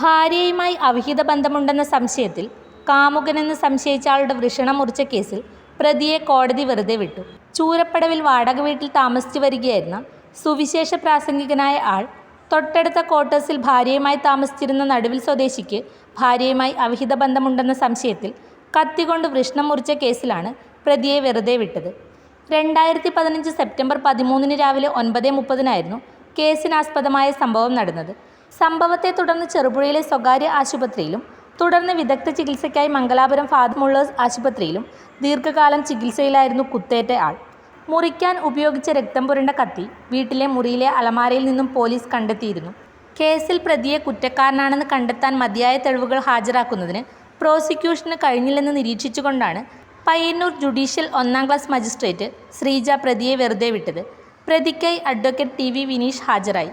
ഭാര്യയുമായി അവിഹിത ബന്ധമുണ്ടെന്ന സംശയത്തിൽ കാമുകനെന്ന് സംശയിച്ച ആളുടെ വൃഷണം മുറിച്ച കേസിൽ പ്രതിയെ കോടതി വെറുതെ വിട്ടു. ചൂരപ്പടവിൽ വാടക വീട്ടിൽ താമസിച്ചു വരികയായിരുന്ന സുവിശേഷ പ്രാസംഗികനായ ആൾ തൊട്ടടുത്ത ക്വാർട്ടേഴ്സിൽ ഭാര്യയുമായി താമസിച്ചിരുന്ന നടുവിൽ സ്വദേശിക്ക് ഭാര്യയുമായി അവിഹിത ബന്ധമുണ്ടെന്ന സംശയത്തിൽ കത്തികൊണ്ട് വൃഷ്ണം മുറിച്ച കേസിലാണ് പ്രതിയെ വെറുതെ വിട്ടത്. രണ്ടായിരത്തി പതിനഞ്ച് സെപ്റ്റംബർ പതിമൂന്നിന് രാവിലെ ഒൻപത് മുപ്പതിനായിരുന്നു കേസിനാസ്പദമായ സംഭവം നടന്നത്. സംഭവത്തെ തുടർന്ന് ചെറുപുഴയിലെ സ്വകാര്യ ആശുപത്രിയിലും തുടർന്ന് വിദഗ്ധ ചികിത്സയ്ക്കായി മംഗലാപുരം ഫാദമുള്ളേഴ്സ് ആശുപത്രിയിലും ദീർഘകാലം ചികിത്സയിലായിരുന്നു കുത്തേറ്റ ആൾ. മുറിക്കാൻ ഉപയോഗിച്ച രക്തം പുരണ്ട കത്തി വീട്ടിലെ മുറിയിലെ അലമാരയിൽ നിന്നും പോലീസ് കണ്ടെത്തിയിരുന്നു. കേസിൽ പ്രതിയെ കുറ്റക്കാരനാണെന്ന് കണ്ടെത്താൻ മതിയായ തെളിവുകൾ ഹാജരാക്കുന്നതിന് പ്രോസിക്യൂഷന് കഴിഞ്ഞില്ലെന്ന് നിരീക്ഷിച്ചുകൊണ്ടാണ് പയ്യന്നൂർ ജുഡീഷ്യൽ ഒന്നാം ക്ലാസ് മജിസ്ട്രേറ്റ് ശ്രീജ പ്രതിയെ വെറുതെ വിട്ടത്. പ്രതിക്കായി അഡ്വക്കേറ്റ് ടി വി വിനീഷ് ഹാജരായി.